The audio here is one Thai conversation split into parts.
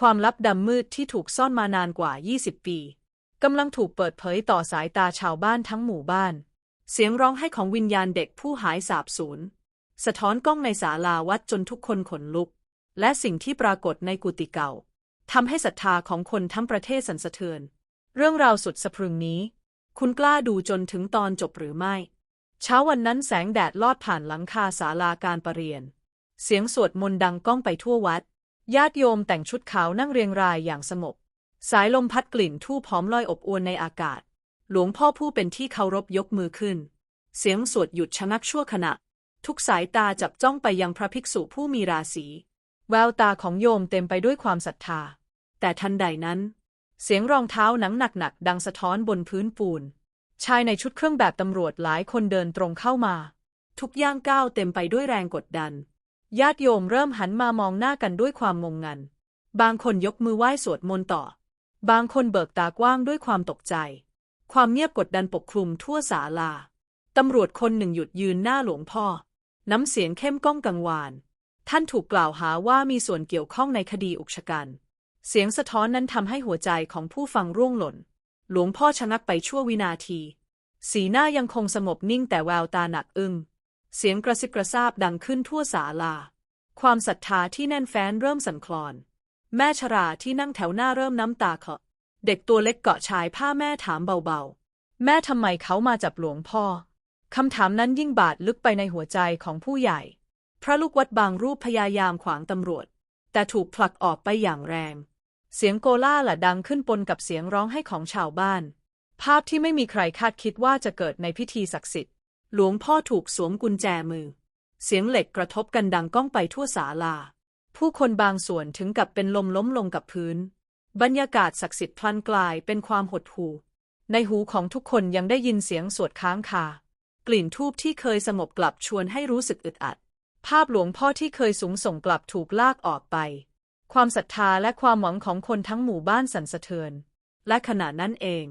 ความลับดำมืดที่ถูกซ่อนมานานกว่า 20 ปีกำลังถูกเปิดเผยต่อสายตาชาวบ้านทั้งหมู่บ้าน เสียงร้องไห้ของวิญญาณเด็กผู้หายสาบสูญสะท้อนกล้องในศาลาวัดจนทุกคนขนลุก และสิ่งที่ปรากฏในกุฏิเก่าทำให้ศรัทธาของคนทั้งประเทศสั่นสะเทือน เรื่องราวสุดสะพรึงนี้ คุณกล้าดูจนถึงตอนจบหรือไม่ เช้าวันนั้นแสงแดดลอดผ่านหลังคาศาลาการประเรียน เสียงสวดมนต์ดังก้องไปทั่ววัด ญาติโยมแต่งชุดขาวนั่งเรียงรายอย่างสงบ สายลมพัดกลิ่นทูบหอมลอยอบอวลในอากาศ หลวงพ่อผู้เป็นที่เคารพยกมือขึ้น เสียงสวดหยุดชะงักชั่วขณะ ทุกสายตาจับจ้องไปยังพระภิกษุผู้มีราศี แววตาของโยมเต็มไปด้วยความศรัทธา แต่ทันใดนั้น เสียงรองเท้าหนังหนักๆดังสะท้อนบนพื้นปูน ชายในชุดเครื่องแบบตำรวจหลายคนเดินตรงเข้ามา ทุกย่างก้าวเต็มไปด้วยแรงกดดัน ญาติโยมเริ่มหันมามองหน้ากันด้วยความงงงัน บางคนยกมือไหว้สวดมนต์ต่อ บางคนเบิกตากว้างด้วยความตกใจ ความเงียบกดดันปกคลุมทั่วศาลา ตำรวจคนหนึ่งหยุดยืนหน้าหลวงพ่อ น้ำเสียงเข้มก้องกังวาน ท่านถูกกล่าวหาว่ามีส่วนเกี่ยวข้องในคดีอุกชะกัน เสียงสะท้อนนั้นทำให้หัวใจของผู้ฟังร่วงหล่น หลวงพ่อชะงักไปชั่ววินาที สีหน้ายังคงสงบนิ่งแต่แววตาหนักอึ้ง เสียงกระซิบกระซาบดังขึ้นทั่วศาลา ความศรัทธาที่แน่นแฟ้นเริ่มสั่นคลอน แม่ชราที่นั่งแถวหน้าเริ่มน้ำตาเคาะเด็กตัวเล็กเกาะชายผ้าแม่ถามเบาๆ แม่ทำไมเขามาจับหลวงพ่อ คำถามนั้นยิ่งบาดลึกไปในหัวใจของผู้ใหญ่ พระลูกวัดบางรูปพยายามขวางตำรวจ แต่ถูกผลักออกไปอย่างแรง เสียงโกล่าละดังขึ้นปนกับเสียงร้องไห้ของชาวบ้าน ภาพที่ไม่มีใครคาดคิดว่าจะเกิดในพิธีศักดิ์สิทธิ หลวงพ่อถูกสวมกุญแจมือ เสียงเหล็กกระทบกันดังก้องไปทั่วศาลา ผู้คนบางส่วนถึงกับเป็นลมล้มลงกับพื้น บรรยากาศศักดิ์สิทธิ์พลันกลายเป็นความหดหู่ ในหูของทุกคนยังได้ยินเสียงสวดค้างคา กลิ่นทูบที่เคยสงบกลับชวนให้รู้สึกอึดอัด ภาพหลวงพ่อที่เคยสูงส่งกลับถูกลากออกไป ความศรัทธาและความหวังของคนทั้งหมู่บ้านสั่นสะเทือน และขณะนั้นเอง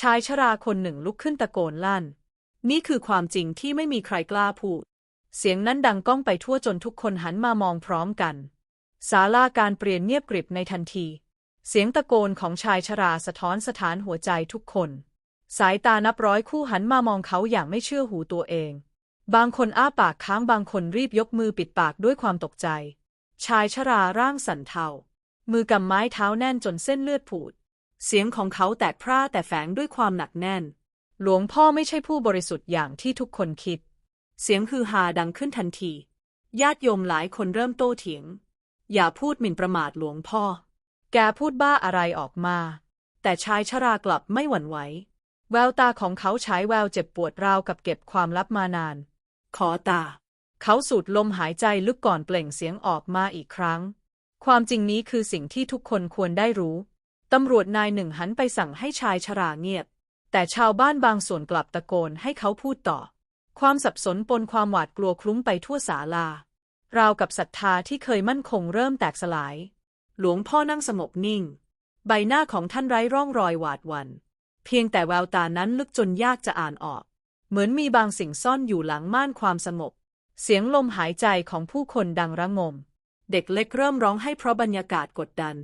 ชายชราคนหนึ่งลุกขึ้นตะโกนลั่น นี่คือความจริงที่ไม่มีใครกล้าพูด เสียงนั้นดังก้องไปทั่วจนทุกคนหันมามองพร้อมกันศาลาการเปลี่ยนเงียบกริบในทันที เสียงตะโกนของชายชราสะท้อนสถานหัวใจทุกคน สายตานับร้อยคู่หันมามองเขาอย่างไม่เชื่อหูตัวเอง บางคนอ้าปากค้างบางคนรีบยกมือปิดปากด้วยความตกใจ ชายชราร่างสั่นเทา มือกำไม้เท้าแน่นจนเส้นเลือดผุดเสียงของเขาแตกพร่าแต่แฝงด้วยความหนักแน่น หลวงพ่อไม่ใช่ผู้บริสุทธิ์อย่างที่ทุกคนคิด เสียงฮือฮาดังขึ้นทันที ญาติโยมหลายคนเริ่มโต้เถียง อย่าพูดหมิ่นประมาทหลวงพ่อ แกพูดบ้าอะไรออกมา แต่ชายชรากลับไม่หวั่นไหว แววตาของเขาฉายแววเจ็บปวดราวกับเก็บความลับมานาน ขอตา เขาสูดลมหายใจลึกก่อนเปล่งเสียงออกมาอีกครั้ง ความจริงนี้คือสิ่งที่ทุกคนควรได้รู้ ตำรวจนายหนึ่งหันไปสั่งให้ชายชราเงียบ แต่ชาวบ้านบางส่วนกลับตะโกนให้เขาพูดต่อ ความสับสนปนความหวาดกลัวคลุ้งไปทั่วศาลาราวกับศรัทธาที่เคยมั่นคงเริ่มแตกสลาย หลวงพ่อนั่งสงบนิ่ง ใบหน้าของท่านไร้ร่องรอยหวาดวัน เพียงแต่แววตานั้นลึกจนยากจะอ่านออก เหมือนมีบางสิ่งซ่อนอยู่หลังม่านความสงบเสียงลมหายใจของผู้คนดังระงม เด็กเล็กเริ่มร้องให้เพราะบรรยากาศกดดัน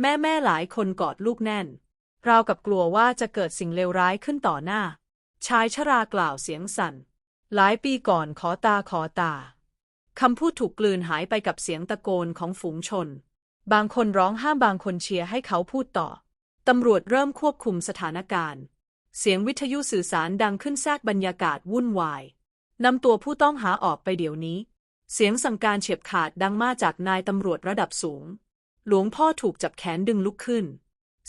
แม่แม่หลายคนกอดลูกแน่น ราวกับกลัวว่าจะเกิดสิ่งเลวร้ายขึ้นต่อหน้า ชายชรากล่าวเสียงสั่น หลายปีก่อนขอตาขอตา คำพูดถูกกลืนหายไปกับเสียงตะโกนของฝูงชน บางคนร้องห้ามบางคนเชียร์ให้เขาพูดต่อ ตำรวจเริ่มควบคุมสถานการณ์ เสียงวิทยุสื่อสารดังขึ้นแทรกบรรยากาศวุ่นวาย นำตัวผู้ต้องหาออกไปเดี๋ยวนี้ เสียงสั่งการเฉียบขาดดังมาจากนายตำรวจระดับสูง หลวงพ่อถูกจับแขนดึงลุกขึ้น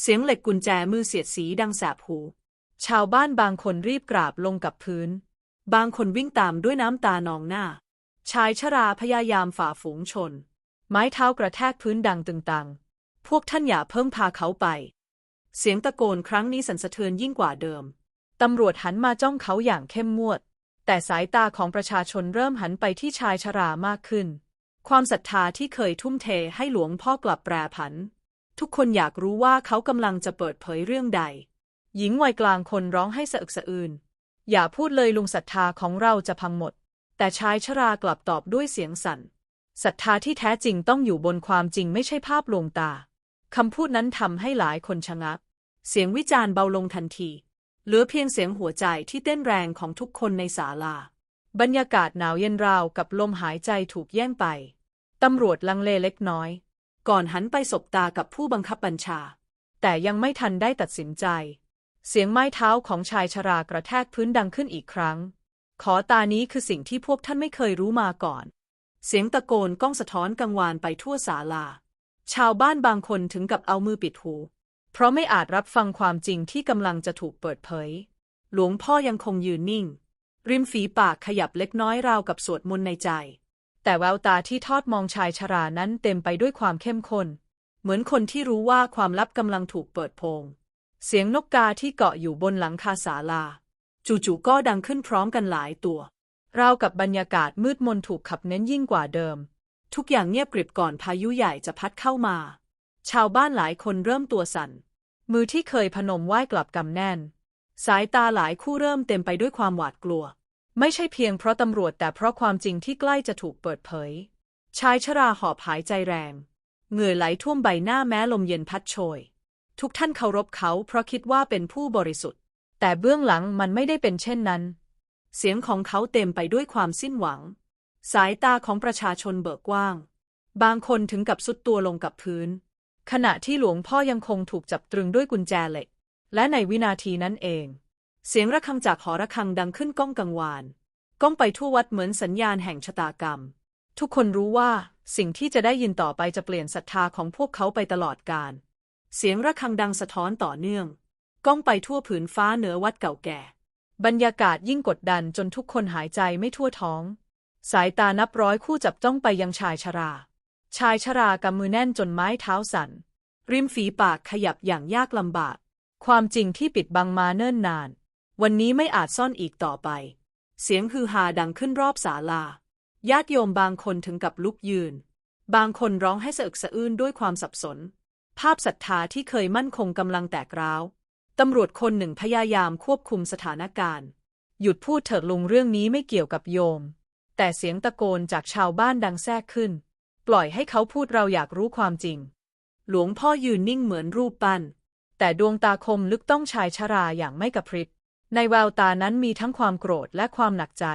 เสียงเหล็กกุญแจมือเสียดสีดังแสบหู ชาวบ้านบางคนรีบกราบลงกับพื้น บางคนวิ่งตามด้วยน้ำตานองหน้า ชายชราพยายามฝ่าฝูงชน ไม้เท้ากระแทกพื้นดังตึงตัง พวกท่านอย่าเพิ่งพาเขาไป เสียงตะโกนครั้งนี้สั่นสะเทือนยิ่งกว่าเดิม ตำรวจหันมาจ้องเขาอย่างเข้มงวด แต่สายตาของประชาชนเริ่มหันไปที่ชายชรามากขึ้น ความศรัทธาที่เคยทุ่มเทให้หลวงพ่อกลับแปรผัน ทุกคนอยากรู้ว่าเขากำลังจะเปิดเผยเรื่องใด หญิงวัยกลางคนร้องให้สะอึกสะอื้นอย่าพูดเลยลุงศรัทธาของเราจะพังหมด แต่ชายชรากลับตอบด้วยเสียงสั่นศรัทธาที่แท้จริงต้องอยู่บนความจริงไม่ใช่ภาพลวงตาคำพูดนั้นทำให้หลายคนชะงัก เสียงวิจารณ์เบาลงทันที เหลือเพียงเสียงหัวใจที่เต้นแรงของทุกคนในศาลา บรรยากาศหนาวเย็นราวกับลมหายใจถูกแย่งไป ตำรวจลังเลเล็กน้อย ก่อนหันไปสบตากับผู้บังคับบัญชา แต่ยังไม่ทันได้ตัดสินใจ เสียงไม้เท้าของชายชรากระแทกพื้นดังขึ้นอีกครั้ง ขอตานี้คือสิ่งที่พวกท่านไม่เคยรู้มาก่อน เสียงตะโกนก้องสะท้อนกังวานไปทั่วศาลา ชาวบ้านบางคนถึงกับเอามือปิดหู เพราะไม่อาจรับฟังความจริงที่กำลังจะถูกเปิดเผย หลวงพ่อยังคงยืนนิ่ง ริมฝีปากขยับเล็กน้อยราวกับสวดมนต์ในใจ แต่แววตาที่ทอดมองชายชรานั้นเต็มไปด้วยความเข้มข้น เหมือนคนที่รู้ว่าความลับกำลังถูกเปิดโปงเสียงนกกาที่เกาะอยู่บนหลังคาศาลา จู่ๆก็ดังขึ้นพร้อมกันหลายตัว ราวกับบรรยากาศมืดมนถูกขับเน้นยิ่งกว่าเดิม ทุกอย่างเงียบกริบก่อนพายุใหญ่จะพัดเข้ามา ชาวบ้านหลายคนเริ่มตัวสั่น มือที่เคยพนมไหว้กลับกำแน่น สายตาหลายคู่เริ่มเต็มไปด้วยความหวาดกลัว ไม่ใช่เพียงเพราะตำรวจแต่เพราะความจริงที่ใกล้จะถูกเปิดเผย ชายชราหอบหายใจแรง เหงื่อไหลท่วมใบหน้าแม้ลมเย็นพัดโชย ทุกท่านเคารพเขาเพราะคิดว่าเป็นผู้บริสุทธิ์ แต่เบื้องหลังมันไม่ได้เป็นเช่นนั้น เสียงของเขาเต็มไปด้วยความสิ้นหวัง สายตาของประชาชนเบิกกว้าง บางคนถึงกับสุดตัวลงกับพื้น ขณะที่หลวงพ่อยังคงถูกจับตรึงด้วยกุญแจเหล็ก และในวินาทีนั้นเอง เสียงระฆังจากหอระฆังดังขึ้นก้องกังวาน ก้องไปทั่ววัดเหมือนสัญญาณแห่งชะตากรรม ทุกคนรู้ว่าสิ่งที่จะได้ยินต่อไปจะเปลี่ยนศรัทธาของพวกเขาไปตลอดกาลเสียงระฆังดังสะท้อนต่อเนื่อง ก้องไปทั่วผืนฟ้าเหนือวัดเก่าแก่ บรรยากาศยิ่งกดดันจนทุกคนหายใจไม่ทั่วท้อง สายตานับร้อยคู่จับจ้องไปยังชายชรา ชายชรากำมือแน่นจนไม้เท้าสั่น ริมฝีปากขยับอย่างยากลำบาก ความจริงที่ปิดบังมาเนิ่นนาน วันนี้ไม่อาจซ่อนอีกต่อไป เสียงฮือฮาดังขึ้นรอบศาลา ญาติโยมบางคนถึงกับลุกยืน บางคนร้องให้สะอึกสะอื้นด้วยความสับสน ภาพศรัทธาที่เคยมั่นคงกำลังแตกร้าว ตำรวจคนหนึ่งพยายามควบคุมสถานการณ์ หยุดพูดเถิดลุงเรื่องนี้ไม่เกี่ยวกับโยม แต่เสียงตะโกนจากชาวบ้านดังแทรกขึ้น ปล่อยให้เขาพูดเราอยากรู้ความจริง หลวงพ่อยืนนิ่งเหมือนรูปปั้นแต่ดวงตาคมลึกต้องชายชราอย่างไม่กระพริบ ในแววตานั้นมีทั้งความโกรธและความหนักใจ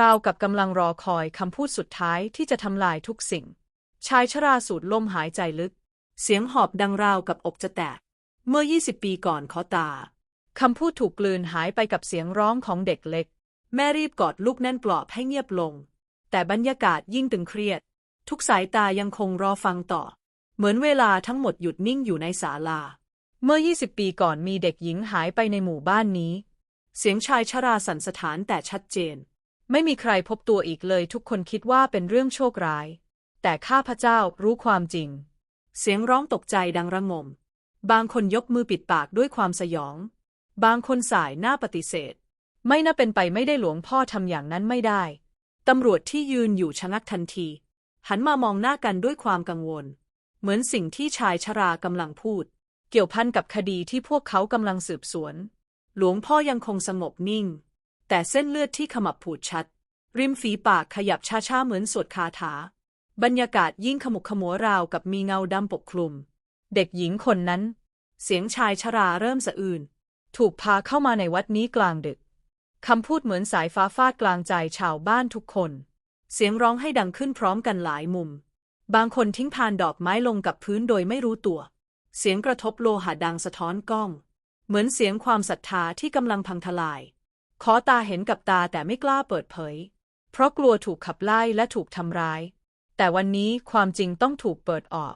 ราวกับกำลังรอคอยคำพูดสุดท้ายที่จะทำลายทุกสิ่ง ชายชราสูดลมหายใจลึก เสียงหอบดังราวกับอกจะแตก เมื่อ 20 ปีก่อนขอตาคำพูดถูกกลืนหายไปกับเสียงร้องของเด็กเล็ก แม่รีบกอดลูกแน่นปลอบให้เงียบลง แต่บรรยากาศยิ่งตึงเครียด ทุกสายตายังคงรอฟังต่อ เหมือนเวลาทั้งหมดหยุดนิ่งอยู่ในศาลา เมื่อ 20 ปีก่อนมีเด็กหญิงหายไปในหมู่บ้านนี้ เสียงชายชราสันสถานแต่ชัดเจน ไม่มีใครพบตัวอีกเลยทุกคนคิดว่าเป็นเรื่องโชคร้าย แต่ข้าพเจ้ารู้ความจริง เสียงร้องตกใจดังระงม บางคนยกมือปิดปากด้วยความสยอง บางคนสายหน้าปฏิเสธ ไม่น่าเป็นไปไม่ได้หลวงพ่อทำอย่างนั้นไม่ได้ ตำรวจที่ยืนอยู่ชะงักทันที หันมามองหน้ากันด้วยความกังวล เหมือนสิ่งที่ชายชรากำลังพูด เกี่ยวพันกับคดีที่พวกเขากำลังสืบสวน หลวงพ่อยังคงสงบนิ่ง แต่เส้นเลือดที่ขมับผูดชัด ริมฝีปากขยับช้าๆเหมือนสวดคาถา บรรยากาศยิ่งขมุกขมัวราวกับมีเงาดำปกคลุม เด็กหญิงคนนั้น เสียงชายชราเริ่มสะอื้นถูกพาเข้ามาในวัดนี้กลางดึกคำพูดเหมือนสายฟ้าฟาดกลางใจชาวบ้านทุกคน เสียงร้องให้ดังขึ้นพร้อมกันหลายมุม บางคนทิ้งพานดอกไม้ลงกับพื้นโดยไม่รู้ตัว เสียงกระทบโลหะดังสะท้อนกล้อง เหมือนเสียงความศรัทธาที่กำลังพังทลาย ขอตาเห็นกับตาแต่ไม่กล้าเปิดเผย เพราะกลัวถูกขับไล่และถูกทำร้าย แต่วันนี้ความจริงต้องถูกเปิดออก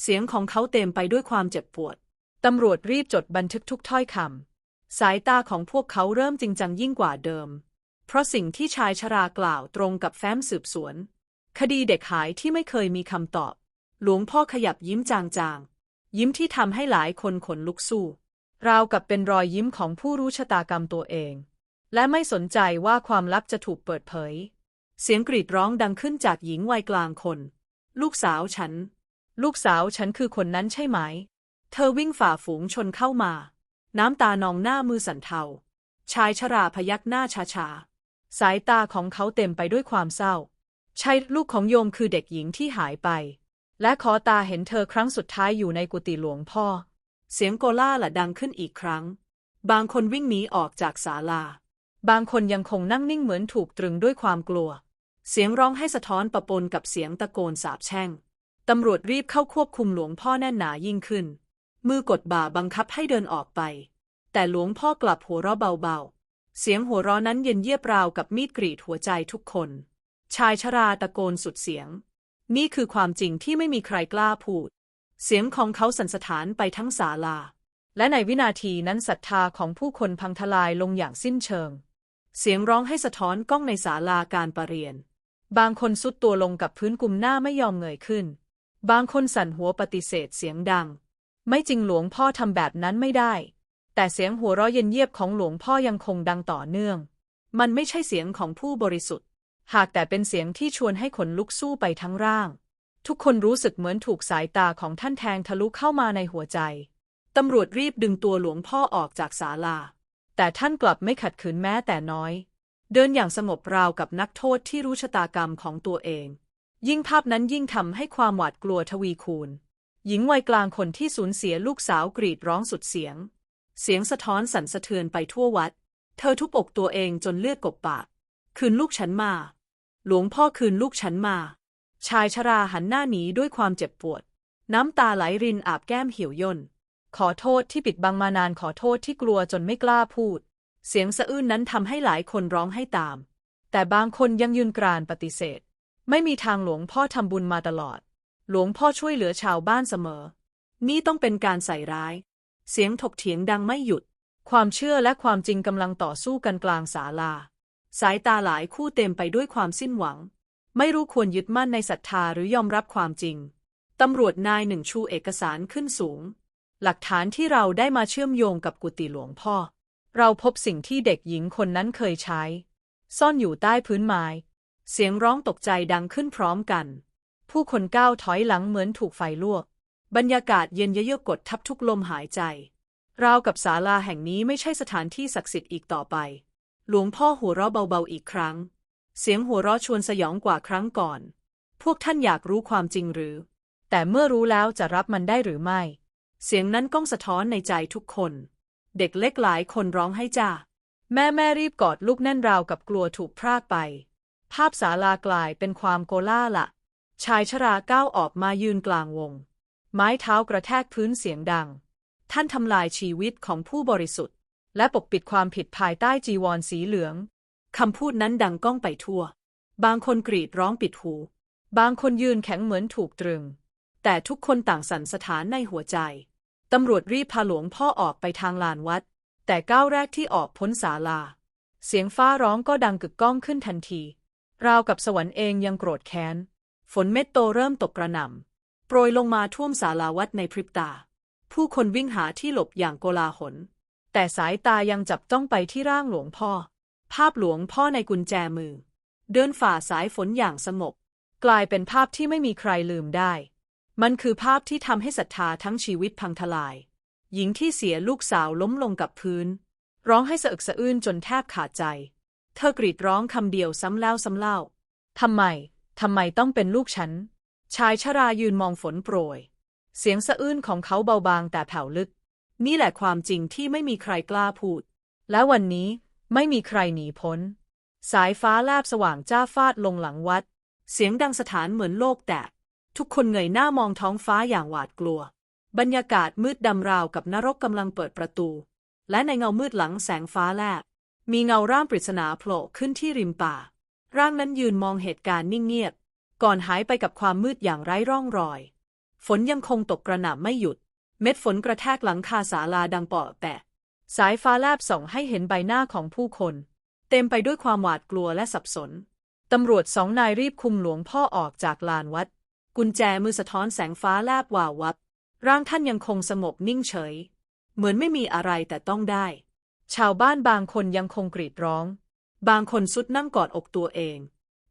เสียงของเขาเต็มไปด้วยความเจ็บปวด ตำรวจรีบจดบันทึกทุกถ้อยคำ สายตาของพวกเขาเริ่มจริงจังยิ่งกว่าเดิม เพราะสิ่งที่ชายชรากล่าวตรงกับแฟ้มสืบสวน คดีเด็กหายที่ไม่เคยมีคำตอบ หลวงพ่อขยับยิ้มจางๆ ยิ้มที่ทำให้หลายคนขนลุกสู้ ราวกับเป็นรอยยิ้มของผู้รู้ชะตากรรมตัวเอง และไม่สนใจว่าความลับจะถูกเปิดเผย เสียงกรีดร้องดังขึ้นจากหญิงวัยกลางคน ลูกสาวฉัน ลูกสาวฉันคือคนนั้นใช่ไหม เธอวิ่งฝ่าฝูงชนเข้ามา น้ำตานองหน้ามือสันเทา ชายชราพยักหน้าช้าๆสายตาของเขาเต็มไปด้วยความเศร้าใช่ลูกของโยมคือเด็กหญิงที่หายไป และขอตาเห็นเธอครั้งสุดท้ายอยู่ในกุฏิหลวงพ่อ เสียงโกล่าละดังขึ้นอีกครั้ง บางคนวิ่งหนีออกจากศาลา บางคนยังคงนั่งนิ่งเหมือนถูกตรึงด้วยความกลัว เสียงร้องให้สะท้อนปะปนกับเสียงตะโกนสาบแช่ง ตำรวจรีบเข้าควบคุมหลวงพ่อแน่นหนายิ่งขึ้น มือกดบ่าบังคับให้เดินออกไป แต่หลวงพ่อกลับหัวเราะเบาๆ เสียงหัวเราะนั้นเย็นเยียบราวกับมีดกรีดหัวใจทุกคน ชายชราตะโกนสุดเสียง นี่คือความจริงที่ไม่มีใครกล้าพูด เสียงของเขาสั่นสะท้านไปทั้งศาลา และในวินาทีนั้นศรัทธาของผู้คนพังทลายลงอย่างสิ้นเชิง เสียงร้องให้สะท้อนก้องในศาลาการประเรียน บางคนสุดตัวลงกับพื้นกุมหน้าไม่ยอมเงยขึ้น บางคนสั่นหัวปฏิเสธเสียงดัง ไม่จริงหลวงพ่อทำแบบนั้นไม่ได้ แต่เสียงหัวเราะเย็นเยียบของหลวงพ่อยังคงดังต่อเนื่อง มันไม่ใช่เสียงของผู้บริสุทธิ์ หากแต่เป็นเสียงที่ชวนให้ขนลุกสู้ไปทั้งร่าง ทุกคนรู้สึกเหมือนถูกสายตาของท่านแทงทะลุเข้ามาในหัวใจ ตำรวจรีบดึงตัวหลวงพ่อออกจากศาลา แต่ท่านกลับไม่ขัดขืนแม้แต่น้อย เดินอย่างสงบราวกับนักโทษที่รู้ชะตากรรมของตัวเอง ยิ่งภาพนั้นยิ่งทำให้ความหวาดกลัวทวีคูณ หญิงวัยกลางคนที่สูญเสียลูกสาวกรีดร้องสุดเสียง เสียงสะท้อนสั่นสะเทือนไปทั่ววัด เธอทุบอกตัวเองจนเลือดกบปาก คืนลูกฉันมา หลวงพ่อคืนลูกฉันมา ชายชราหันหน้าหนีด้วยความเจ็บปวด น้ำตาไหลรินอาบแก้มเหี่ยวย่น ขอโทษที่ปิดบังมานานขอโทษที่กลัวจนไม่กล้าพูด เสียงสะอื้นนั้นทำให้หลายคนร้องให้ตาม แต่บางคนยังยืนกรานปฏิเสธ ไม่มีทางหลวงพ่อทำบุญมาตลอด หลวงพ่อช่วยเหลือชาวบ้านเสมอ นี่ต้องเป็นการใส่ร้าย เสียงถกเถียงดังไม่หยุด ความเชื่อและความจริงกำลังต่อสู้กันกลางศาลา สายตาหลายคู่เต็มไปด้วยความสิ้นหวัง ไม่รู้ควรยึดมั่นในศรัทธาหรือยอมรับความจริง ตำรวจนายหนึ่งชูเอกสารขึ้นสูง หลักฐานที่เราได้มาเชื่อมโยงกับกุฏิหลวงพ่อ เราพบสิ่งที่เด็กหญิงคนนั้นเคยใช้ ซ่อนอยู่ใต้พื้นไม้ เสียงร้องตกใจดังขึ้นพร้อมกัน ผู้คนก้าวถอยหลังเหมือนถูกไฟลวก บรรยากาศเย็นเยือกกดทับทุกลมหายใจ ราวกับศาลาแห่งนี้ไม่ใช่สถานที่ศักดิ์สิทธิ์อีกต่อไป หลวงพ่อหัวเราะเบาๆอีกครั้ง เสียงหัวเราะชวนสยองกว่าครั้งก่อน พวกท่านอยากรู้ความจริงหรือ แต่เมื่อรู้แล้วจะรับมันได้หรือไม่ เสียงนั้นก้องสะท้อนในใจทุกคน เด็กเล็กหลายคนร้องให้จ้า แม่แม่รีบกอดลูกแน่นราวกับกลัวถูกพรากไป ภาพศาลากลายเป็นความโกล่าละชายชราก้าวออกมายืนกลางวง ไม้เท้ากระแทกพื้นเสียงดัง ท่านทำลายชีวิตของผู้บริสุทธิ์ และปกปิดความผิดภายใต้จีวรสีเหลือง คำพูดนั้นดังก้องไปทั่ว บางคนกรีดร้องปิดหู บางคนยืนแข็งเหมือนถูกตรึง แต่ทุกคนต่างสั่นสถานในหัวใจ ตำรวจรีบพาหลวงพ่อออกไปทางลานวัด แต่ก้าวแรกที่ออกพ้นศาลา เสียงฟ้าร้องก็ดังกึกก้องขึ้นทันที ราวกับสวรรค์เองยังโกรธแค้น ฝนเม็ดโตเริ่มตกกระหน่ำ โปรยลงมาท่วมศาลาวัดในพริบตา ผู้คนวิ่งหาที่หลบอย่างโกลาหลแต่สายตายังจับจ้องไปที่ร่างหลวงพ่อ ภาพหลวงพ่อในกุญแจมือ เดินฝ่าสายฝนอย่างสงบกลายเป็นภาพที่ไม่มีใครลืมได้ มันคือภาพที่ทำให้ศรัทธาทั้งชีวิตพังทลาย หญิงที่เสียลูกสาวล้มลงกับพื้น ร้องให้สะอึกสะอื้นจนแทบขาดใจ เธอกรีดร้องคำเดียวซ้ำแล้วซ้ำเล่าทำไม ทำไมต้องเป็นลูกฉัน ชายชรายืนมองฝนโปรย เสียงสะอื้นของเขาเบาบางแต่แผ่วลึก นี่แหละความจริงที่ไม่มีใครกล้าพูด และวันนี้ ไม่มีใครหนีพ้น สายฟ้าแลบสว่างจ้าฟาดลงหลังวัด เสียงดังสถานเหมือนโลกแตก ทุกคนเงยหน้ามองท้องฟ้าอย่างหวาดกลัว บรรยากาศมืดดำราวกับนรกกำลังเปิดประตู และในเงามืดหลังแสงฟ้าแลบ มีเงาร่างปริศนาโผล่ขึ้นที่ริมป่า ร่างนั้นยืนมองเหตุการณ์นิ่งเงียบ ก่อนหายไปกับความมืดอย่างไร้ร่องรอย ฝนยังคงตกกระหน่ำไม่หยุด เม็ดฝนกระแทกหลังคาศาลาดังเปาะแปะ สายฟ้าแลบส่องให้เห็นใบหน้าของผู้คน เต็มไปด้วยความหวาดกลัวและสับสน ตำรวจสองนายรีบคุมหลวงพ่อออกจากลานวัด กุญแจมือสะท้อนแสงฟ้าแลบวาววับ ร่างท่านยังคงสงบนิ่งเฉย เหมือนไม่มีอะไรแต่ต้องได้ ชาวบ้านบางคนยังคงกรีดร้อง บางคนสุดนั่งกอดอกตัวเอง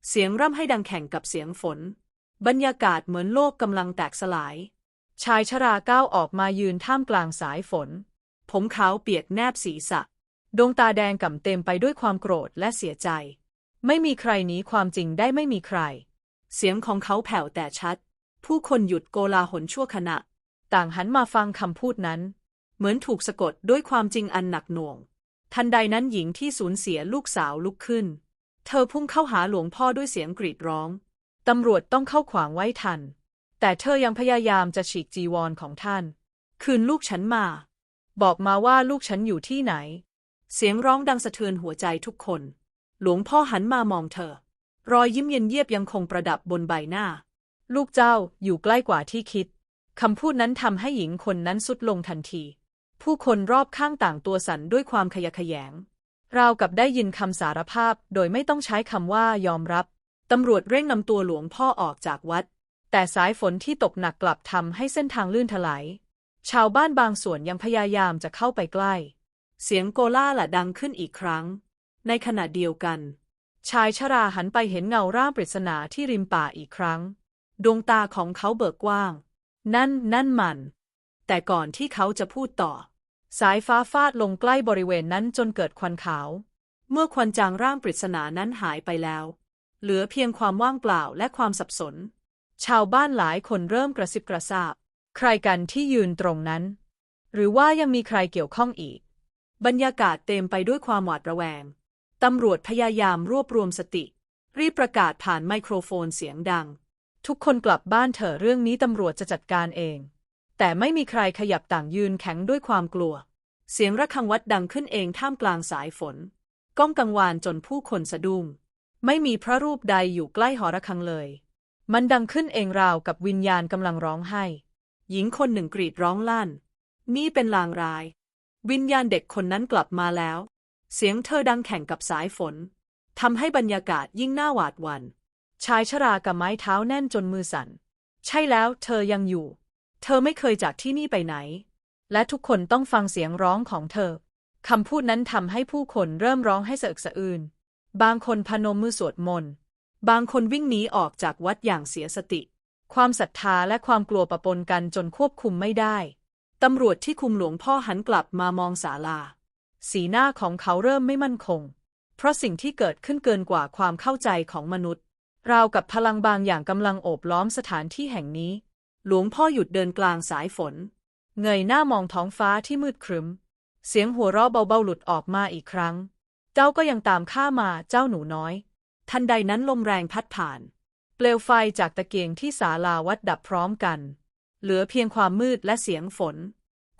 เสียงร่ำให้ดังแข่งกับเสียงฝน บรรยากาศเหมือนโลกกำลังแตกสลาย ชายชราก้าวออกมายืนท่ามกลางสายฝน ผมขาวเปียกแนบศีรษะ ดวงตาแดงก่ำเต็มไปด้วยความโกรธและเสียใจ ไม่มีใครหนีความจริงได้ไม่มีใคร เสียงของเขาแผ่วแต่ชัด ผู้คนหยุดโกลาหลชั่วขณะ ต่างหันมาฟังคำพูดนั้น เหมือนถูกสะกดด้วยความจริงอันหนักหน่วง ทันใดนั้นหญิงที่สูญเสียลูกสาวลุกขึ้น เธอพุ่งเข้าหาหลวงพ่อด้วยเสียงกรีดร้อง ตำรวจต้องเข้าขวางไว้ทัน แต่เธอยังพยายามจะฉีกจีวรของท่าน คืนลูกฉันมา บอกมาว่าลูกฉันอยู่ที่ไหน เสียงร้องดังสะเทือนหัวใจทุกคน หลวงพ่อหันมามองเธอ รอยยิ้มเย็นเยียบยังคงประดับบนใบหน้า ลูกเจ้าอยู่ใกล้กว่าที่คิดคำพูดนั้นทำให้หญิงคนนั้นสุดลงทันที ผู้คนรอบข้างต่างตัวสั่นด้วยความขยะแขยง ราวกับได้ยินคำสารภาพโดยไม่ต้องใช้คำว่ายอมรับ ตำรวจเร่งนำตัวหลวงพ่อออกจากวัด แต่สายฝนที่ตกหนักกลับทำให้เส้นทางลื่นถลาย ชาวบ้านบางส่วนยังพยายามจะเข้าไปใกล้ เสียงโกล่าละดังขึ้นอีกครั้ง ในขณะเดียวกัน ชายชราหันไปเห็นเงาร่างปริศนาที่ริมป่าอีกครั้ง ดวงตาของเขาเบิกกว้าง นั่น นั่นมัน แต่ก่อนที่เขาจะพูดต่อ สายฟ้าฟาดลงใกล้บริเวณนั้นจนเกิดควันขาว เมื่อควันจางร่างปริศนานั้นหายไปแล้ว เหลือเพียงความว่างเปล่าและความสับสน ชาวบ้านหลายคนเริ่มกระซิบกระซาบ ใครกันที่ยืนตรงนั้น หรือว่ายังมีใครเกี่ยวข้องอีก บรรยากาศเต็มไปด้วยความหวาดระแวง ตำรวจพยายามรวบรวมสติ รีบประกาศผ่านไมโครโฟนเสียงดัง ทุกคนกลับบ้านเถอะเรื่องนี้ตำรวจจะจัดการเอง แต่ไม่มีใครขยับต่างยืนแข็งด้วยความกลัว เสียงระฆังวัดดังขึ้นเองท่ามกลางสายฝน ก้องกังวานจนผู้คนสะดุ้งไม่มีพระรูปใดอยู่ใกล้หอระฆังเลย มันดังขึ้นเองราวกับวิญญาณกำลังร้องไห้ หญิงคนหนึ่งกรีดร้องลั่น นี่เป็นลางราย วิญญาณเด็กคนนั้นกลับมาแล้ว เสียงเธอดังแข่งกับสายฝนทำให้บรรยากาศยิ่งน่าหวาดหวัน่น ชายชรากับไม้เท้าแน่นจนมือสั่น ใช่แล้วเธอยังอยู่ เธอไม่เคยจากที่นี่ไปไหน และทุกคนต้องฟังเสียงร้องของเธอคำพูดนั้นทำให้ผู้คนเริ่มร้องให้สะอึกสะอื้น บางคนพนมมือสวดมนต์ บางคนวิ่งหนีออกจากวัดอย่างเสียสติ ความศรัทธาและความกลัวปะปนกันจนควบคุมไม่ได้ ตำรวจที่คุมหลวงพ่อหันกลับมามองศาลา สีหน้าของเขาเริ่มไม่มั่นคง เพราะสิ่งที่เกิดขึ้นเกินกว่าความเข้าใจของมนุษย์ ราวกับพลังบางอย่างกำลังโอบล้อมสถานที่แห่งนี้ หลวงพ่อหยุดเดินกลางสายฝน เงยหน้ามองท้องฟ้าที่มืดครึ้ม เสียงหัวเราะเบาๆหลุดออกมาอีกครั้ง เจ้าก็ยังตามข้ามาเจ้าหนูน้อย ทันใดนั้นลมแรงพัดผ่าน เปลวไฟจากตะเกียงที่ศาลาวัดดับพร้อมกัน เหลือเพียงความมืดและเสียงฝน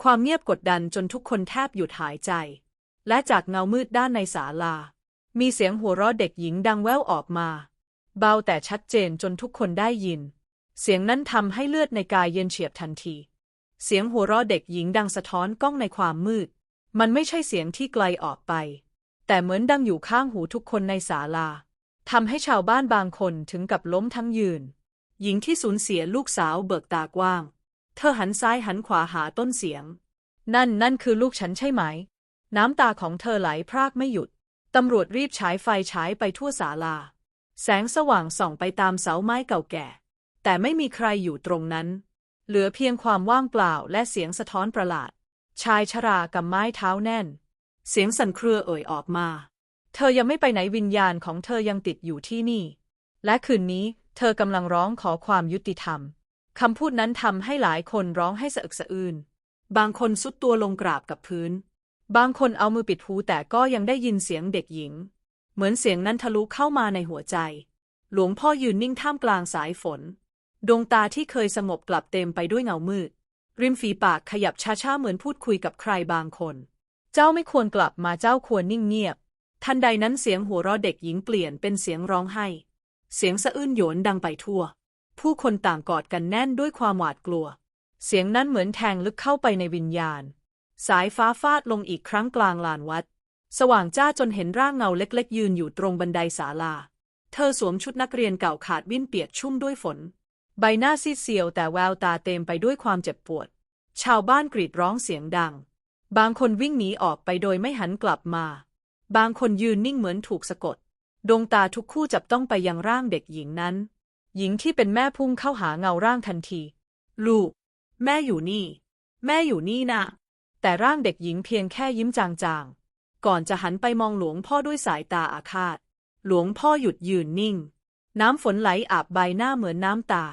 ความเงียบกดดันจนทุกคนแทบหยุดหายใจ และจากเงามืดด้านในศาลา มีเสียงหัวเราะเด็กหญิงดังแว่วออกมา เบาแต่ชัดเจนจนทุกคนได้ยิน เสียงนั้นทำให้เลือดในกายเย็นเฉียบทันที เสียงหัวเราะเด็กหญิงดังสะท้อนกล้องในความมืด มันไม่ใช่เสียงที่ไกลออกไป แต่เหมือนดังอยู่ข้างหูทุกคนในศาลา ทำให้ชาวบ้านบางคนถึงกับล้มทั้งยืน หญิงที่สูญเสียลูกสาวเบิกตากว้าง เธอหันซ้ายหันขวาหาต้นเสียง นั่นนั่นคือลูกฉันใช่ไหม น้ำตาของเธอไหลพรากไม่หยุด ตำรวจรีบฉายไฟฉายไปทั่วศาลา แสงสว่างส่องไปตามเสาไม้เก่าแก่ แต่ไม่มีใครอยู่ตรงนั้น เหลือเพียงความว่างเปล่าและเสียงสะท้อนประหลาด ชายชรากับไม้เท้าแน่น เสียงสั่นเครือเอ่ยออกมา เธอยังไม่ไปไหนวิญญาณของเธอยังติดอยู่ที่นี่ และคืนนี้เธอกำลังร้องขอความยุติธรรม คำพูดนั้นทำให้หลายคนร้องให้สะอึกสะอื้น บางคนสุดตัวลงกราบกับพื้น บางคนเอามือปิดหูแต่ก็ยังได้ยินเสียงเด็กหญิง เหมือนเสียงนั้นทะลุเข้ามาในหัวใจ หลวงพ่อยืนนิ่งท่ามกลางสายฝน ดวงตาที่เคยสงบกลับเต็มไปด้วยเงามืด ริมฝีปากขยับช้าๆเหมือนพูดคุยกับใครบางคน เจ้าไม่ควรกลับมาเจ้าควรนิ่งเงียบ ทันใดนั้นเสียงหัวเราะเด็กหญิงเปลี่ยนเป็นเสียงร้องไห้ เสียงสะอื้นโหยนดังไปทั่ว ผู้คนต่างกอดกันแน่นด้วยความหวาดกลัว เสียงนั้นเหมือนแทงลึกเข้าไปในวิญญาณ สายฟ้าฟาดลงอีกครั้งกลางลานวัด สว่างจ้าจนเห็นร่างเงาเล็กๆ ยืนอยู่ตรงบันไดศาลา เธอสวมชุดนักเรียนเก่าขาดวิ่นเปียกชุ่มด้วยฝน ใบหน้าซีดเซียวแต่แววตาเต็มไปด้วยความเจ็บปวด ชาวบ้านกรีดร้องเสียงดัง บางคนวิ่งหนีออกไปโดยไม่หันกลับมา บางคนยืนนิ่งเหมือนถูกสะกด ดวงตาทุกคู่จับต้องไปยังร่างเด็กหญิงนั้น หญิงที่เป็นแม่พุ่งเข้าหาเงาร่างทันที ลูก แม่อยู่นี่ แม่อยู่นี่นะ แต่ร่างเด็กหญิงเพียงแค่ยิ้มจางๆ ก่อนจะหันไปมองหลวงพ่อด้วยสายตาอาฆาต หลวงพ่อหยุดยืนนิ่ง น้ำฝนไหลอาบใบหน้าเหมือนน้ำตา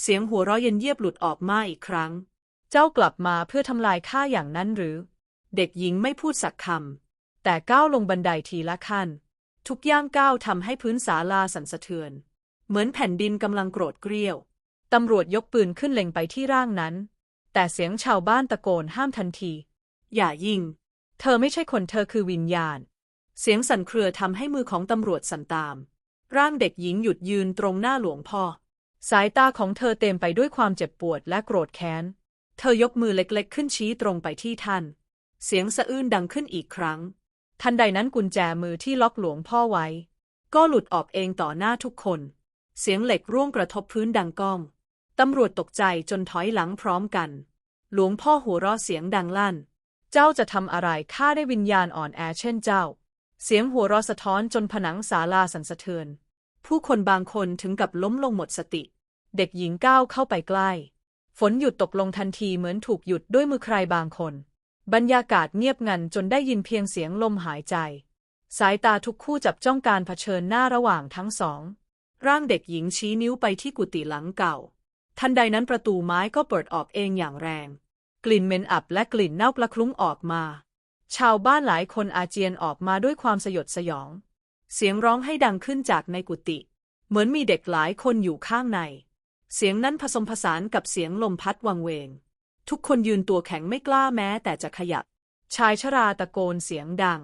เสียงหัวเราะเย็นเยียบหลุดออกมาอีกครั้ง เจ้ากลับมาเพื่อทำลายข้าอย่างนั้นหรือ เด็กหญิงไม่พูดสักคำ แต่ก้าวลงบันไดทีละขั้น ทุกย่างก้าวทำให้พื้นศาลาสั่นสะเทือน เหมือนแผ่นดินกำลังโกรธเกรี้ยว ตำรวจยกปืนขึ้นเล็งไปที่ร่างนั้น แต่เสียงชาวบ้านตะโกนห้ามทันที อย่ายิง เธอไม่ใช่คนเธอคือวิญญาณ เสียงสั่นเครือทำให้มือของตำรวจสั่นตาม ร่างเด็กหญิงหยุดยืนตรงหน้าหลวงพ่อ สายตาของเธอเต็มไปด้วยความเจ็บปวดและโกรธแค้น เธอยกมือเล็กๆ ขึ้นชี้ตรงไปที่ท่าน เสียงสะอื้นดังขึ้นอีกครั้ง ทันใดนั้นกุญแจมือที่ล็อกหลวงพ่อไว้ ก็หลุดออกเองต่อหน้าทุกคน เสียงเหล็กร่วงกระทบพื้นดังก้อง ตำรวจตกใจจนถอยหลังพร้อมกัน หลวงพ่อหัวเราะเสียงดังลั่น เจ้าจะทำอะไรข้าได้วิญญาณอ่อนแอเช่นเจ้า เสียงหัวเราะสะท้อนจนผนังศาลาสั่นสะเทือน ผู้คนบางคนถึงกับล้มลงหมดสติ เด็กหญิงก้าวเข้าไปใกล้ ฝนหยุดตกลงทันทีเหมือนถูกหยุดด้วยมือใครบางคน บรรยากาศเงียบงันจนได้ยินเพียงเสียงลมหายใจ สายตาทุกคู่จับจ้องการเผชิญหน้าระหว่างทั้งสอง ร่างเด็กหญิงชี้นิ้วไปที่กุฏิหลังเก่า ทันใดนั้นประตูไม้ก็เปิดออกเองอย่างแรง กลิ่นเหม็นอับและกลิ่นเน่าประคลุ้งออกมา ชาวบ้านหลายคนอาเจียนออกมาด้วยความสยดสยอง เสียงร้องให้ดังขึ้นจากในกุฏิเหมือนมีเด็กหลายคนอยู่ข้างใน เสียงนั้นผสมผสานกับเสียงลมพัดวังเวง ทุกคนยืนตัวแข็งไม่กล้าแม้แต่จะขยับ ชายชราตะโกนเสียงดัง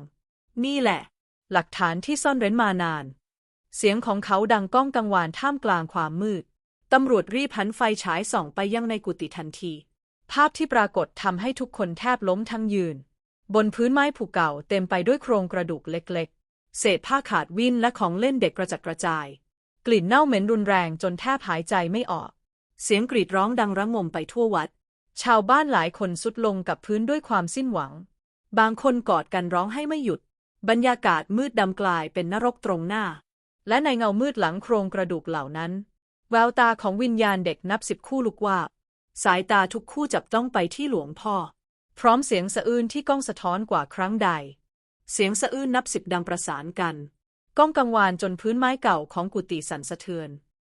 นี่แหละ หลักฐานที่ซ่อนเร้นมานาน เสียงของเขาดังก้องกังวานท่ามกลางความมืด ตำรวจรีบหันไฟฉายส่องไปยังในกุฏิทันที ภาพที่ปรากฏทำให้ทุกคนแทบล้มทั้งยืน บนพื้นไม้ผุเก่าเต็มไปด้วยโครงกระดูกเล็กๆ เศษผ้าขาดวิ่นและของเล่นเด็กกระจัดกระจาย กลิ่นเน่าเหม็นรุนแรงจนแทบหายใจไม่ออก เสียงกรีดร้องดังระงมไปทั่ววัด ชาวบ้านหลายคนสุดลงกับพื้นด้วยความสิ้นหวัง บางคนกอดกันร้องให้ไม่หยุด บรรยากาศมืดดำกลายเป็นนรกตรงหน้า และในเงามืดหลังโครงกระดูกเหล่านั้น แววตาของวิญญาณเด็กนับสิบคู่ลุกว่าบสายตาทุกคู่จับจ้องไปที่หลวงพ่อ พร้อมเสียงสะอื้นที่ก้องสะท้อนกว่าครั้งใด เสียงสะอื้นนับสิบดังประสานกัน ก้องกังวานจนพื้นไม้เก่าของกุฏิสั่นสะเทือน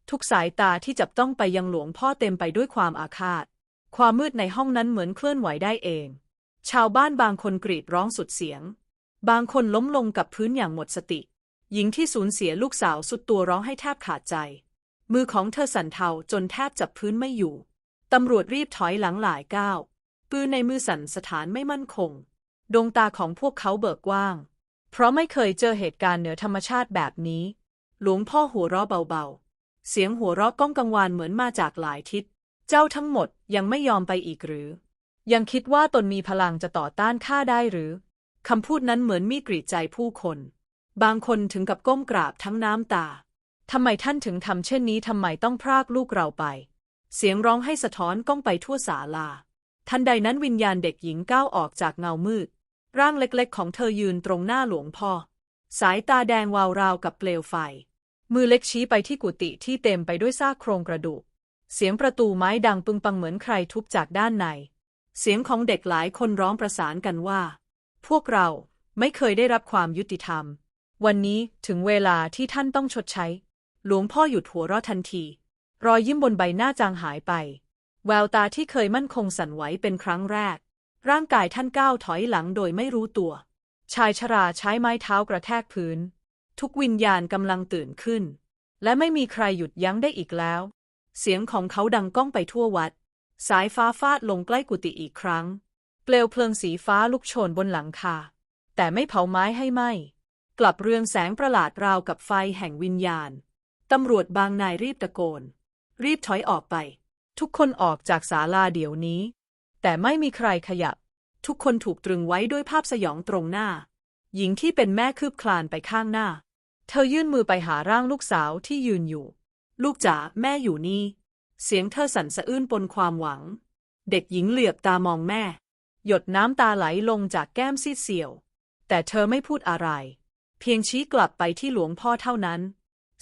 ทุกสายตาที่จับต้องไปยังหลวงพ่อเต็มไปด้วยความอาฆาต ความมืดในห้องนั้นเหมือนเคลื่อนไหวได้เอง ชาวบ้านบางคนกรีดร้องสุดเสียง บางคนล้มลงกับพื้นอย่างหมดสติ หญิงที่สูญเสียลูกสาวสุดตัวร้องให้แทบขาดใจ มือของเธอสั่นเทาจนแทบจับพื้นไม่อยู่ ตำรวจรีบถอยหลังหลายก้าว ปืนในมือสั่นสถานไม่มั่นคง ดวงตาของพวกเขาเบิกกว้าง เพราะไม่เคยเจอเหตุการณ์เหนือธรรมชาติแบบนี้ หลวงพ่อหัวเราะเบาๆ เสียงหัวเราะก้องกังวานเหมือนมาจากหลายทิศ เจ้าทั้งหมดยังไม่ยอมไปอีกหรือ ยังคิดว่าตนมีพลังจะต่อต้านข้าได้หรือคำพูดนั้นเหมือนมีกรีดใจผู้คน บางคนถึงกับก้มกราบทั้งน้ำตาทำไมท่านถึงทำเช่นนี้ทำไมต้องพรากลูกเราไป เสียงร้องให้สะท้อนก้องไปทั่วศาลา ทันใดนั้นวิญญาณเด็กหญิงก้าวออกจากเงามืด ร่างเล็กๆ ของเธอยืนตรงหน้าหลวงพ่อ สายตาแดงวาวราวกับเปลวไฟ มือเล็กชี้ไปที่กุฏิที่เต็มไปด้วยซากโครงกระดูก เสียงประตูไม้ดังปึงปังเหมือนใครทุบจากด้านใน เสียงของเด็กหลายคนร้องประสานกันว่า พวกเราไม่เคยได้รับความยุติธรรม วันนี้ถึงเวลาที่ท่านต้องชดใช้ หลวงพ่อหยุดหัวเราะทันที รอยยิ้มบนใบหน้าจางหายไป แววตาที่เคยมั่นคงสั่นไหวเป็นครั้งแรก ร่างกายท่านก้าวถอยหลังโดยไม่รู้ตัว ชายชราใช้ไม้เท้ากระแทกพื้น ทุกวิญญาณกำลังตื่นขึ้น และไม่มีใครหยุดยั้งได้อีกแล้ว เสียงของเขาดังก้องไปทั่ววัด สายฟ้าฟาดลงใกล้กุฏิอีกครั้ง เปลวเพลิงสีฟ้าลุกโชนบนหลังคา แต่ไม่เผาไม้ให้ไหมกลับเรืองแสงประหลาดราวกับไฟแห่งวิญญาณ ตำรวจบางนายรีบตะโกน รีบถอยออกไป ทุกคนออกจากศาลาเดี๋ยวนี้ แต่ไม่มีใครขยับ ทุกคนถูกตรึงไว้ด้วยภาพสยองตรงหน้า หญิงที่เป็นแม่คืบคลานไปข้างหน้า เธอยื่นมือไปหาร่างลูกสาวที่ยืนอยู่ ลูกจ๋าแม่อยู่นี่ เสียงเธอสั่นสะอื้นปนความหวัง เด็กหญิงเหลือบตามองแม่ หยดน้ำตาไหลลงจากแก้มซีดเสียว แต่เธอไม่พูดอะไร เพียงชี้กลับไปที่หลวงพ่อเท่านั้น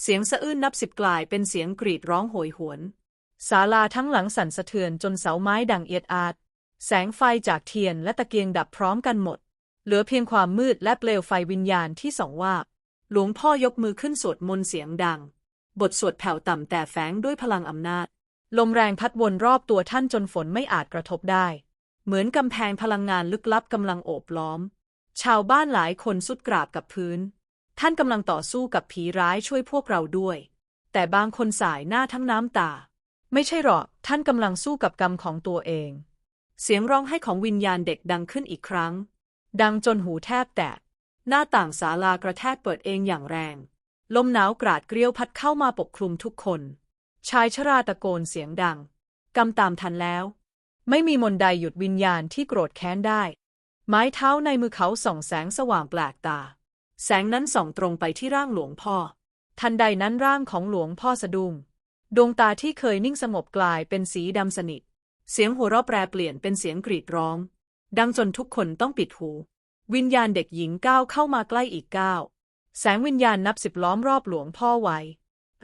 เสียงสะอื้นนับสิบกลายเป็นเสียงกรีดร้องโหยหวนศาลาทั้งหลังสั่นสะเทือนจนเสาไม้ดังเอียดอาด แสงไฟจากเทียนและตะเกียงดับพร้อมกันหมด เหลือเพียงความมืดและเปลวไฟวิญญาณที่ส่องวาบหลวงพ่อยกมือขึ้นสวดมนต์เสียงดัง บทสวดแผ่วต่ำแต่แฝงด้วยพลังอำนาจ ลมแรงพัดวนรอบตัวท่านจนฝนไม่อาจกระทบได้ เหมือนกำแพงพลังงานลึกลับกำลังโอบล้อม ชาวบ้านหลายคนสุดกราบกับพื้น ท่านกำลังต่อสู้กับผีร้ายช่วยพวกเราด้วย แต่บางคนสายหน้าทั้งน้ำตา ไม่ใช่หรอก ท่านกำลังสู้กับกรรมของตัวเอง เสียงร้องไห้ของวิญญาณเด็กดังขึ้นอีกครั้ง ดังจนหูแทบแตกหน้าต่างศาลากระแทกเปิดเองอย่างแรง ลมหนาวกราดเกลียวพัดเข้ามาปกคลุมทุกคน ชายชราตะโกนเสียงดัง กำตามทันแล้ว ไม่มีมนใดหยุดวิญญาณที่โกรธแค้นได้ ไม้เท้าในมือเขาส่องแสงสว่างแปลกตา แสงนั้นส่องตรงไปที่ร่างหลวงพ่อ ทันใดนั้นร่างของหลวงพ่อสะดุ้งดวงตาที่เคยนิ่งสงบกลายเป็นสีดำสนิท เสียงหัวเราะแปรเปลี่ยนเป็นเสียงกรีดร้อง ดังจนทุกคนต้องปิดหู วิญญาณเด็กหญิงก้าวเข้ามาใกล้อีกก้าว แสงวิญญาณนับสิบล้อมรอบหลวงพ่อไว้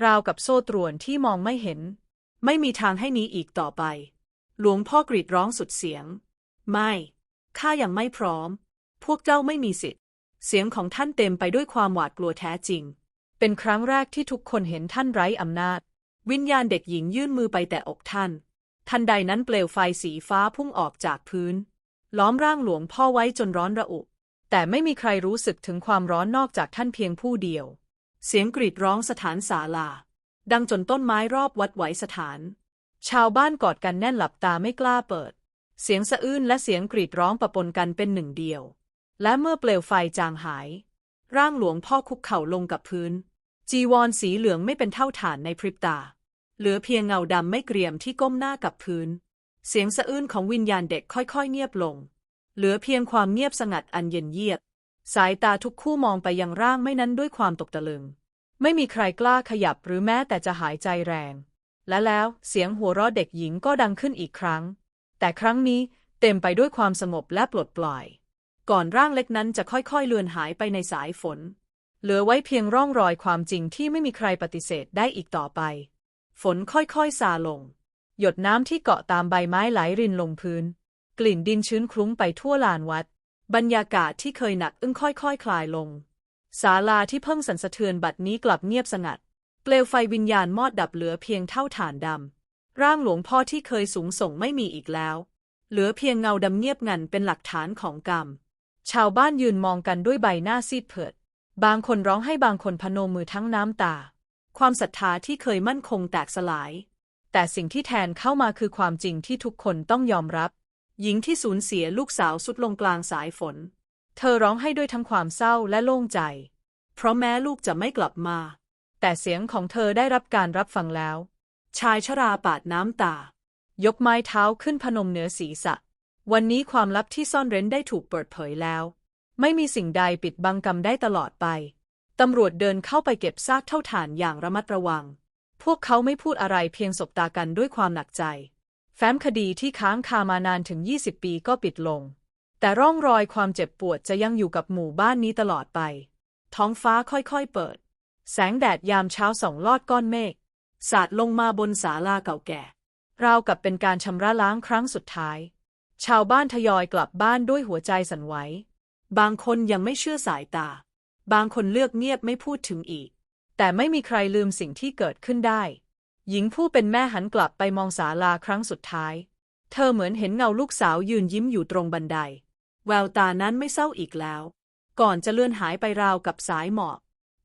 ราวกับโซ่ตรวนที่มองไม่เห็น ไม่มีทางให้หนี้อีกต่อไป หลวงพ่อกรีดร้องสุดเสียง ไม่ ข้ายังไม่พร้อม พวกเจ้าไม่มีสิทธิ์ เสียงของท่านเต็มไปด้วยความหวาดกลัวแท้จริง เป็นครั้งแรกที่ทุกคนเห็นท่านไร้อำนาจ วิญญาณเด็กหญิงยื่นมือไปแตะอกท่าน ทันใดนั้นเปลวไฟสีฟ้าพุ่งออกจากพื้น ล้อมร่างหลวงพ่อไว้จนร้อนระอุ แต่ไม่มีใครรู้สึกถึงความร้อนนอกจากท่านเพียงผู้เดียว เสียงกรีดร้องสถานศาลา ดังจนต้นไม้รอบวัดไหวสถาน ชาวบ้านกอดกันแน่นหลับตาไม่กล้าเปิด เสียงสะอื้นและเสียงกรีดร้องปะปนกันเป็นหนึ่งเดียว และเมื่อเปลวไฟจางหาย ร่างหลวงพ่อคุกเข่าลงกับพื้น จีวรสีเหลืองไม่เป็นเท่าฐานในพริบตา เหลือเพียงเงาดำไม่เกรียมที่ก้มหน้ากับพื้น เสียงสะอื้นของวิญญาณเด็กค่อยๆ เงียบลง เหลือเพียงความเงียบสงัดอันเย็นเยียบ สายตาทุกคู่มองไปยังร่างไม่นั้นด้วยความตกตะลึง ไม่มีใครกล้าขยับหรือแม้แต่จะหายใจแรง และแล้วเสียงหัวเราะเด็กหญิงก็ดังขึ้นอีกครั้ง แต่ครั้งนี้เต็มไปด้วยความสงบและปลดปล่อย ก่อนร่างเล็กนั้นจะค่อยๆเลือนหายไปในสายฝน เหลือไว้เพียงร่องรอยความจริงที่ไม่มีใครปฏิเสธได้อีกต่อไป ฝนค่อยๆซาลง หยดน้ำที่เกาะตามใบไม้ไหลรินลงพื้น กลิ่นดินชื้นคลุ้งไปทั่วลานวัด บรรยากาศที่เคยหนักอึ้งค่อยๆคคลายลงศาลาที่เพิ่งสั่นสะเทือนบัดนี้กลับเงียบสงัด เปลวไฟวิญญาณมอดดับเหลือเพียงเท่าฐานดำ ร่างหลวงพ่อที่เคยสูงส่งไม่มีอีกแล้ว เหลือเพียงเงาดำเงียบงันเป็นหลักฐานของกรรม ชาวบ้านยืนมองกันด้วยใบหน้าซีดเผิดบางคนร้องให้บางคนพนมมือทั้งน้ำตา ความศรัทธาที่เคยมั่นคงแตกสลาย แต่สิ่งที่แทนเข้ามาคือความจริงที่ทุกคนต้องยอมรับ หญิงที่สูญเสียลูกสาวสุดลงกลางสายฝน เธอร้องให้ด้วยทั้งความเศร้าและโล่งใจ เพราะแม้ลูกจะไม่กลับมา แต่เสียงของเธอได้รับการรับฟังแล้ว ชายชราปาดน้ำตา ยกไม้เท้าขึ้นพนมเหนือศีรษะ วันนี้ความลับที่ซ่อนเร้นได้ถูกเปิดเผยแล้ว ไม่มีสิ่งใดปิดบังกรรมได้ตลอดไป ตำรวจเดินเข้าไปเก็บซากเท่าฐานอย่างระมัดระวัง พวกเขาไม่พูดอะไรเพียงสบตากันด้วยความหนักใจ แฟ้มคดีที่ค้างคามานานถึง 20 ปีก็ปิดลง แต่ร่องรอยความเจ็บปวดจะยังอยู่กับหมู่บ้านนี้ตลอดไป ท้องฟ้าค่อยๆเปิด แสงแดดยามเช้าส่องลอดก้อนเมฆสาดลงมาบนศาลาเก่าแก่ ราวกับเป็นการชำระล้างครั้งสุดท้าย ชาวบ้านทยอยกลับบ้านด้วยหัวใจสั่นไหว บางคนยังไม่เชื่อสายตา บางคนเลือกเงียบไม่พูดถึงอีก แต่ไม่มีใครลืมสิ่งที่เกิดขึ้นได้ หญิงผู้เป็นแม่หันกลับไปมองศาลาครั้งสุดท้าย เธอเหมือนเห็นเงาลูกสาวยืนยิ้มอยู่ตรงบันได แววตานั้นไม่เศร้าอีกแล้ว ก่อนจะเลื่อนหายไปราวกับสายหมอก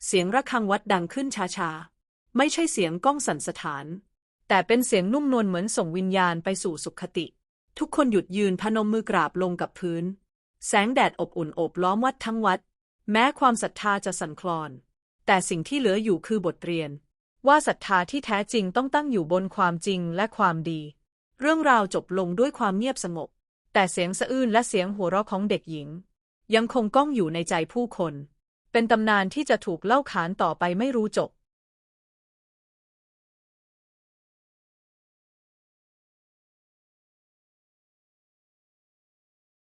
เสียงระฆังวัดดังขึ้นช้าๆ ไม่ใช่เสียงก้องสันสถาน แต่เป็นเสียงนุ่มนวลเหมือนส่งวิญญาณไปสู่สุขติ ทุกคนหยุดยืนพนมมือกราบลงกับพื้น แสงแดดอบอุ่นโอบล้อมวัดทั้งวัด แม้ความศรัทธาจะสั่นคลอน แต่สิ่งที่เหลืออยู่คือบทเรียน ว่าศรัทธาที่แท้จริงต้องตั้งอยู่บนความจริงและความดี เรื่องราวจบลงด้วยความเงียบสงบ แต่เสียงสะอื้นและเสียงหัวเราะของเด็กหญิง ยังคงก้องอยู่ในใจผู้คน เป็นตำนานที่จะถูกเล่าขานต่อไปไม่รู้จบ